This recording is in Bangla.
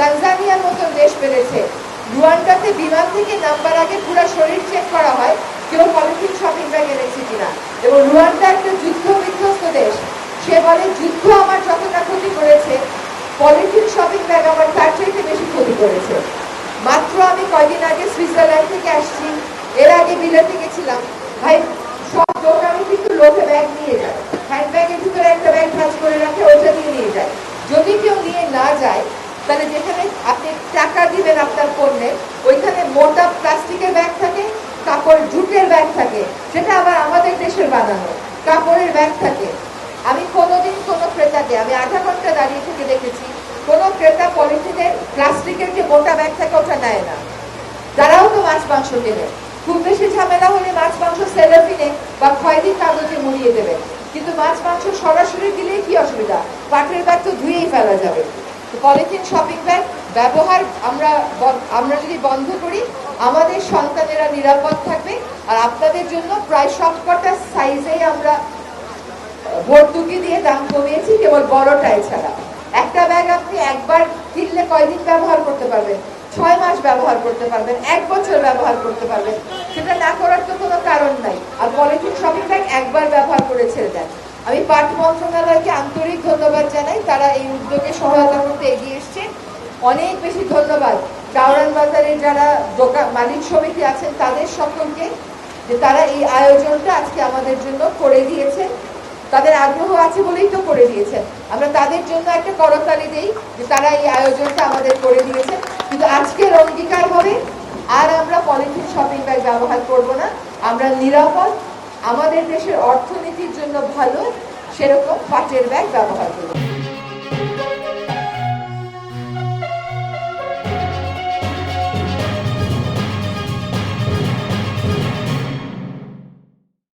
তানজানিয়ার মতো দেশ পেরেছে রুয়ান্ডাতে বিমান থেকে নাম্বার আগে পুরো শরীর চেক করা হয়, কেউ পলিথিন শপিং ব্যাগ এনেছে কিনা। এবং রুয়ান্ডা একটা যুদ্ধ বিধ্বস্ত দেশ। সে বলে, যুদ্ধ আমার যতটা ক্ষতি করেছে, পলিথিন শপিং ব্যাগ আমার তার চাইতে বেশি ক্ষতি করেছে। মাত্র আমি কয়দিন আগে সুইজারল্যান্ড থেকে আসছি, এর আগে বিলেতে গেছিলাম ভাই সব দোকানে কিন্তু লোকে ব্যাগ নিয়ে যায় হ্যান্ড ব্যাগের ভিতরে একটা ব্যাগ ভাঁজ করে রাখে ওটা দিয়ে নিয়ে যায় যদি কেউ নিয়ে না যায় তাহলে যেখানে আপনি টাকা দিবেন আপনার পণ্যে, ওইখানে মোটা প্লাস্টিকের ব্যাগ থাকে কাপড় জুটের ব্যাগ থাকে, সেটা আবার আমাদের দেশের বানানো, কাপড়ের ব্যাগ থাকে। আমি কোনোদিন কোনো ক্রেতাকে আমি আধা ঘণ্টা দাঁড়িয়ে থেকে দেখেছি, কোনো ক্রেতা পলিথিনের প্লাস্টিকের যে মোটা ব্যাগ থাকে, ওটা নেয় না। তারাও তো মাছ মাংস কেনে। খুব বেশি ঝামেলা হলে মাছ মাংস সেলাফিনে বা খয়রি কাগজে মুড়িয়ে দেবে। কিন্তু মাছ মাংস সরাসরি দিলে কি অসুবিধা? পাটের ব্যাগ তো ধুয়েই ফেলা যাবে। পলিথিন শপিং ব্যাগ ব্যবহার আমরা আমরা যদি বন্ধ করি, আমাদের সন্তানেরা নিরাপদ থাকবে, আর আপনাদের জন্য প্রায় সবকটা সাইজেই আমরা ভর্তুকি দিয়ে দাম কমিয়েছি, কেবল বড়টাই ছাড়া একটা ব্যাগ আপনি একবার কিনলে কয়দিন ব্যবহার করতে পারবেন? ছয় মাস ব্যবহার করতে পারবেন, এক বছর ব্যবহার করতে পারবেন। সেটা না করার তো কোনো কারণ নাই। আর পলিথিন শপিং ব্যাগ একবার ব্যবহার করে ছেড়ে দেন। আমি পাট মন্ত্রণালয়কে আন্তরিক ধন্যবাদ জানাই, তারা এই উদ্যোগে সহায়তা করতে এগিয়ে এসছে। অনেক বেশি ধন্যবাদ। কাউরান বাজারের যারা দোকান, মালিক সমিতি আছেন তাদের সকলকে যে তারা এই আয়োজনটা আজকে আমাদের জন্য করে দিয়েছে তাদের আগ্রহ আছে বলেই তো করে দিয়েছে আমরা তাদের জন্য একটা করতালি দিই যে তারা এই আয়োজনটা আমাদের করে দিয়েছে কিন্তু আজকের অঙ্গীকার হবে, আর আমরা পলিথিন শপিং ব্যাগ ব্যবহার করব না। আমরা নিরাপদ, আমাদের দেশের অর্থনীতির জন্য ভালো, সেরকম পাটের ব্যাগ ব্যবহার করব।